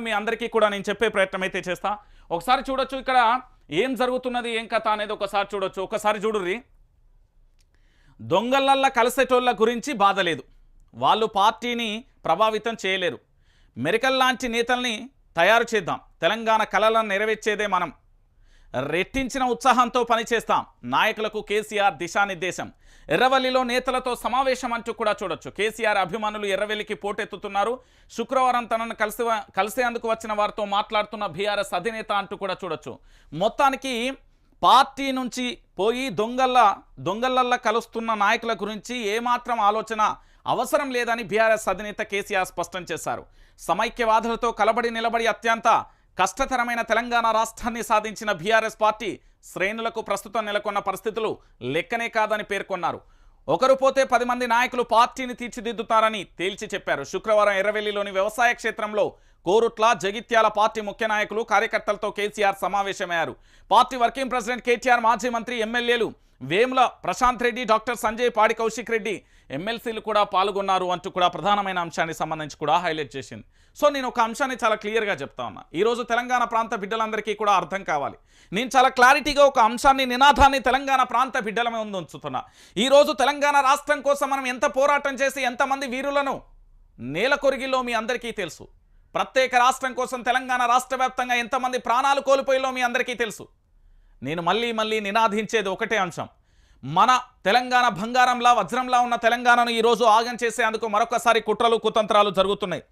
మీ అందరికీ కూడా నేను చెప్పే ప్రయత్నం అయితే చేస్తా. ఒకసారి చూడొచ్చు ఇక్కడ ఏం జరుగుతున్నది ఏం కథ అనేది ఒకసారి చూడొచ్చు. ఒకసారి చూడుర్రి. దొంగలల్లా కలిసేటోళ్ళ గురించి బాధ లేదు. వాళ్ళు పార్టీని ప్రభావితం చేయలేరు. మెరికల్ లాంటి నేతల్ని తయారు చేద్దాం. తెలంగాణ కళలను నెరవేర్చేదే మనం. రెట్టించిన ఉత్సాహంతో పనిచేస్తాం. నాయకులకు కేసీఆర్ దిశానిర్దేశం. ఎర్రవల్లిలో నేతలతో సమావేశం అంటూ కూడా చూడొచ్చు. కేసీఆర్ అభిమానులు ఎర్రవెల్లికి పోటెత్తుతున్నారు. శుక్రవారం తనను కలిసి కలిసేందుకు వచ్చిన వారితో మాట్లాడుతున్న బీఆర్ఎస్ అధినేత అంటూ కూడా చూడొచ్చు. మొత్తానికి పార్టీ నుంచి పోయి దొంగల్ల దొంగలల్లా కలుస్తున్న నాయకుల గురించి ఏమాత్రం ఆలోచన అవసరం లేదని బీఆర్ఎస్ అధినేత కేసీఆర్ స్పష్టం చేశారు. సమైక్యవాదులతో కలబడి నిలబడి అత్యంత కష్టతరమైన తెలంగాణ రాష్ట్రాన్ని సాధించిన బీఆర్ఎస్ పార్టీ శ్రేణులకు ప్రస్తుతం నెలకొన్న పరిస్థితులు లెక్కనే కాదని పేర్కొన్నారు. ఒకరు పోతే పది మంది నాయకులు పార్టీని తీర్చిదిద్దుతారని తేల్చి చెప్పారు. శుక్రవారం ఎర్రవెల్లిలోని వ్యవసాయ క్షేత్రంలో కోరుట్ల జగిత్యాల పార్టీ ముఖ్య నాయకులు కార్యకర్తలతో కేసీఆర్ సమావేశమయ్యారు. పార్టీ వర్కింగ్ ప్రెసిడెంట్ కేటీఆర్ మాజీ మంత్రి ఎమ్మెల్యేలు వేముల ప్రశాంత్ రెడ్డి డాక్టర్ సంజయ్ పాడి కౌశిక్ రెడ్డి ఎమ్మెల్సీలు కూడా పాల్గొన్నారు అంటూ కూడా ప్రధానమైన అంశాన్ని సంబంధించి కూడా హైలైట్ చేసింది. సో నేను ఒక అంశాన్ని చాలా క్లియర్గా చెప్తా ఉన్నా. ఈరోజు తెలంగాణ ప్రాంత బిడ్డలందరికీ కూడా అర్థం కావాలి. నేను చాలా క్లారిటీగా ఒక అంశాన్ని నినాదాన్ని తెలంగాణ ప్రాంత బిడ్డల మీద ఉంచుతున్నా. ఈరోజు తెలంగాణ రాష్ట్రం కోసం మనం ఎంత పోరాటం చేసి ఎంతమంది వీరులను నేల కొరిగిలో మీ అందరికీ తెలుసు. ప్రత్యేక రాష్ట్రం కోసం తెలంగాణ రాష్ట్ర వ్యాప్తంగా ఎంతమంది ప్రాణాలు కోల్పోయిలో మీ అందరికీ తెలుసు. నేను మళ్ళీ మళ్ళీ నినాదించేది ఒకటే అంశం. మన తెలంగాణ బంగారంలా వజ్రంలా ఉన్న తెలంగాణను ఈరోజు ఆగం చేసేందుకు మరొకసారి కుట్రలు కుతంత్రాలు జరుగుతున్నాయి.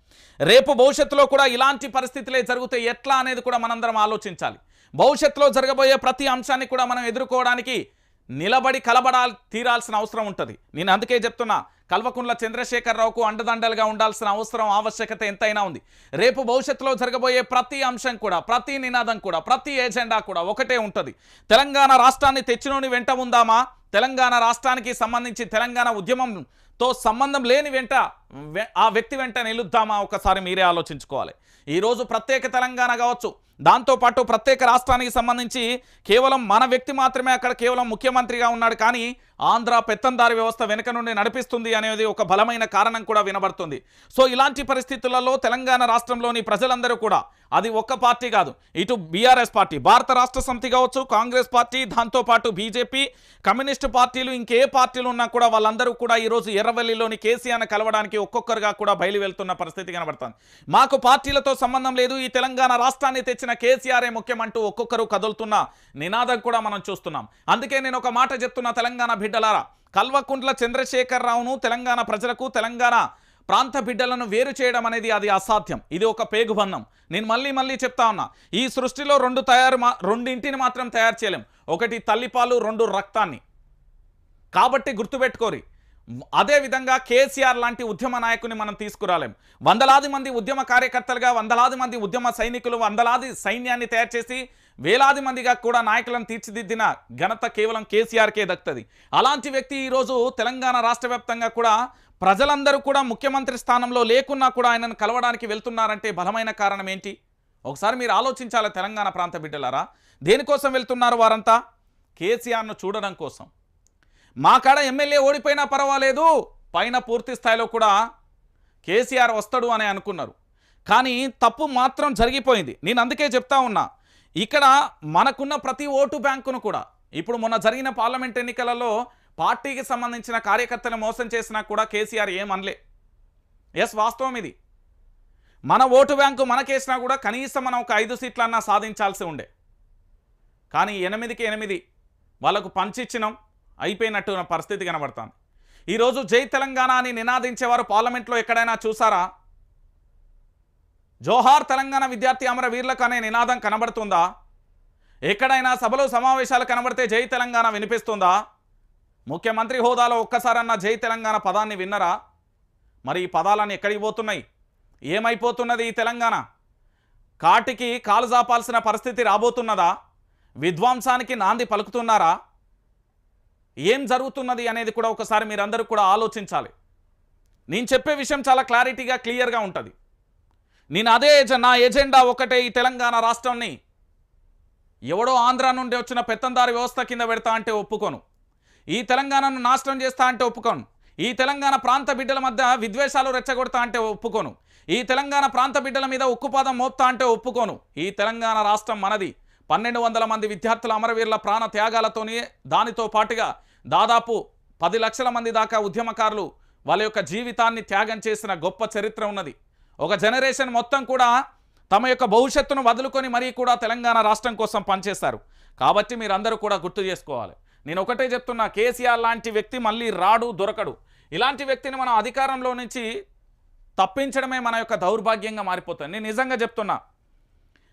రేపు భవిష్యత్తులో కూడా ఇలాంటి పరిస్థితులే జరిగితే ఎట్లా అనేది కూడా మనందరం ఆలోచించాలి. భవిష్యత్తులో జరగబోయే ప్రతి అంశాన్ని కూడా మనం ఎదుర్కోవడానికి నిలబడి కలబడాల్ తీరాల్సిన అవసరం ఉంటుంది. నేను అందుకే చెప్తున్నా కల్వకుంట్ల చంద్రశేఖరరావుకు అండదండలుగా ఉండాల్సిన అవసరం ఆవశ్యకత ఎంతైనా ఉంది. రేపు భవిష్యత్తులో జరగబోయే ప్రతి అంశం కూడా ప్రతి నినాదం కూడా ప్రతి ఏజెండా కూడా ఒకటే ఉంటుంది. తెలంగాణ రాష్ట్రాన్ని తెచ్చినోని వెంట ఉందామా? తెలంగాణ రాష్ట్రానికి సంబంధించి తెలంగాణ ఉద్యమంతో సంబంధం లేని వెంట ఆ వ్యక్తి వెంట నిలుద్దామా? ఒకసారి మీరే ఆలోచించుకోవాలి. ఈరోజు ప్రత్యేక తెలంగాణ కావచ్చు. దాంతోపాటు ప్రత్యేక రాష్ట్రానికి సంబంధించి కేవలం మన వ్యక్తి మాత్రమే అక్కడ కేవలం ముఖ్యమంత్రిగా ఉన్నాడు. కానీ ఆంధ్ర పెత్తందారి వ్యవస్థ వెనుక నుండి నడిపిస్తుంది అనేది ఒక బలమైన కారణం కూడా వినబడుతుంది. సో ఇలాంటి పరిస్థితులలో తెలంగాణ రాష్ట్రంలోని ప్రజలందరూ కూడా అది ఒక్క పార్టీ కాదు ఇటు బీఆర్ఎస్ పార్టీ భారత రాష్ట్ర సమితి కావచ్చు కాంగ్రెస్ పార్టీ దాంతోపాటు బీజేపీ కమ్యూనిస్టు పార్టీలు ఇంకే పార్టీలు ఉన్నా కూడా వాళ్ళందరూ కూడా ఈరోజు ఎర్రవల్లిలోని కేసీఆర్ను కలవడానికి ఒక్కొక్కరుగా కూడా బయలు వెళ్తున్న పరిస్థితి కనబడుతుంది. మాకు పార్టీలతో సంబంధం లేదు ఈ తెలంగాణ రాష్ట్రాన్ని తెచ్చిన కేసీఆరే ముఖ్యమంటూ ఒక్కొక్కరు కదులుతున్న నినాదం కూడా మనం చూస్తున్నాం. అందుకే నేను ఒక మాట చెప్తున్నా తెలంగాణ బిడ్డలారా. కల్వకుంట్ల చంద్రశేఖర్ రావును తెలంగాణ ప్రజలకు తెలంగాణ ప్రాంత బిడ్డలను వేరు చేయడం అనేది అది అసాధ్యం. ఇది ఒక పేగుబంధం. నేను మళ్ళీ మళ్ళీ చెప్తా ఉన్నా ఈ సృష్టిలో రెండు తయారు రెండింటిని మాత్రం తయారు చేయలేం. ఒకటి తల్లిపాలు రెండు రక్తాన్ని. కాబట్టి గుర్తుపెట్టుకోరి. అదే విధంగా కేసీఆర్ లాంటి ఉద్యమ నాయకుని మనం తీసుకురాలేం. వందలాది మంది ఉద్యమ కార్యకర్తలుగా వందలాది మంది ఉద్యమ సైనికులు వందలాది సైన్యాన్ని తయారు చేసి వేలాది మందిగా కూడా నాయకులను తీర్చిదిద్దిన ఘనత కేవలం కేసీఆర్కే దక్కుతుంది. అలాంటి వ్యక్తి ఈరోజు తెలంగాణ రాష్ట్ర వ్యాప్తంగా కూడా ప్రజలందరూ కూడా ముఖ్యమంత్రి స్థానంలో లేకున్నా కూడా ఆయనను కలవడానికి వెళ్తున్నారంటే బలమైన కారణం ఏంటి? ఒకసారి మీరు ఆలోచించాలి తెలంగాణ ప్రాంత బిడ్డలారా. దేనికోసం వెళ్తున్నారు వారంతా? కేసీఆర్ను చూడడం కోసం. మా కాడ ఎమ్మెల్యే ఓడిపోయినా పర్వాలేదు పైన పూర్తి స్థాయిలో కూడా కేసీఆర్ వస్తాడు అని అనుకున్నారు. కానీ తప్పు మాత్రం జరిగిపోయింది. నేను అందుకే చెప్తా ఉన్నా ఇక్కడ మనకున్న ప్రతి ఓటు బ్యాంకును కూడా ఇప్పుడు మొన్న జరిగిన పార్లమెంట్ ఎన్నికలలో పార్టీకి సంబంధించిన కార్యకర్తలు మోసం చేసినా కూడా కేసీఆర్ ఏమనలే ఎస్ వాస్తవం ఇది. మన ఓటు బ్యాంకు మనకేసినా కూడా కనీసం మనం ఒక ఐదు సీట్లన్నా సాధించాల్సి ఉండే. కానీ ఎనిమిదికి ఎనిమిది వాళ్ళకు పంచిచ్చినాం. అయిపోయినట్టు పరిస్థితి కనబడుతుంది. ఈరోజు జై తెలంగాణ అని నినాదించేవారు పార్లమెంట్లో ఎక్కడైనా చూసారా? జోహార్ తెలంగాణ విద్యార్థి అమర వీర్లకు అనే నినాదం కనబడుతుందా? ఎక్కడైనా సభలు సమావేశాలు కనబడితే జై తెలంగాణ వినిపిస్తుందా? ముఖ్యమంత్రి హోదాలో ఒక్కసారన్నా జై తెలంగాణ పదాన్ని విన్నరా? మరి ఈ పదాలని ఎక్కడికి పోతున్నాయి? ఏమైపోతున్నది ఈ తెలంగాణ? కాటికి కాలు జాపాల్సిన పరిస్థితి రాబోతున్నదా? విధ్వంసానికి నాంది పలుకుతున్నారా? ఏం జరుగుతున్నది అనేది కూడా ఒకసారి మీరందరూ కూడా ఆలోచించాలి. నేను చెప్పే విషయం చాలా క్లారిటీగా క్లియర్గా ఉంటుంది. నేను అదే నా ఎజెండా ఒకటే ఈ తెలంగాణ రాష్ట్రాన్ని. ఎవడో ఆంధ్ర నుండి వచ్చిన పెత్తందారి వ్యవస్థ కింద పెడతా అంటే ఒప్పుకోను. ఈ తెలంగాణను నాశనం చేస్తా అంటే ఒప్పుకోను. ఈ తెలంగాణ ప్రాంత బిడ్డల మధ్య విద్వేషాలు రెచ్చగొడతా అంటే ఒప్పుకోను. ఈ తెలంగాణ ప్రాంత బిడ్డల మీద ఉక్కుపాదం మోపుతా అంటే ఒప్పుకోను. ఈ తెలంగాణ రాష్ట్రం మనది. పన్నెండు వందల మంది విద్యార్థుల అమరవీరుల ప్రాణ త్యాగాలతోనే దానితో పాటుగా దాదాపు పది లక్షల మంది దాకా ఉద్యమకారులు వాళ్ళ యొక్క జీవితాన్ని త్యాగం చేసిన గొప్ప చరిత్ర ఉన్నది. ఒక జనరేషన్ మొత్తం కూడా తమ యొక్క భవిష్యత్తును వదులుకొని మరీ కూడా తెలంగాణ రాష్ట్రం కోసం పనిచేస్తారు. కాబట్టి మీరందరూ కూడా గుర్తు చేసుకోవాలి. నేను ఒకటే చెప్తున్నా కేసీఆర్ లాంటి వ్యక్తి మళ్ళీ రాడు దొరకడు. ఇలాంటి వ్యక్తిని మనం అధికారంలో నుంచి తప్పించడమే మన యొక్క దౌర్భాగ్యంగా మారిపోతుంది. నేను నిజంగా చెప్తున్నా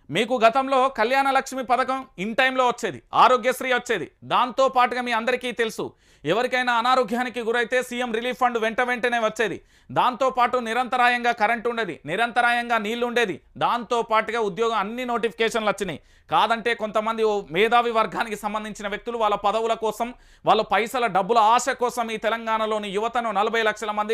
మీకు గతంలో కళ్యాణ లక్ష్మి పథకం ఇన్ టైంలో వచ్చేది ఆరోగ్యశ్రీ వచ్చేది. దాంతో పాటుగా మీ అందరికీ తెలుసు ఎవరికైనా అనారోగ్యానికి గురైతే సీఎం రిలీఫ్ ఫండ్ వెంట వెంటనే వచ్చేది. దాంతో పాటు నిరంతరాయంగా కరెంట్ ఉండేది నిరంతరాయంగా నీళ్ళు ఉండేది. దాంతో పాటుగా ఉద్యోగం అన్ని నోటిఫికేషన్లు వచ్చినాయి. కాదంటే కొంతమంది మేధావి వర్గానికి సంబంధించిన వ్యక్తులు వాళ్ళ పదవుల కోసం వాళ్ళ పైసల డబ్బుల ఆశ కోసం ఈ తెలంగాణలోని యువతను నలభై లక్షల మంది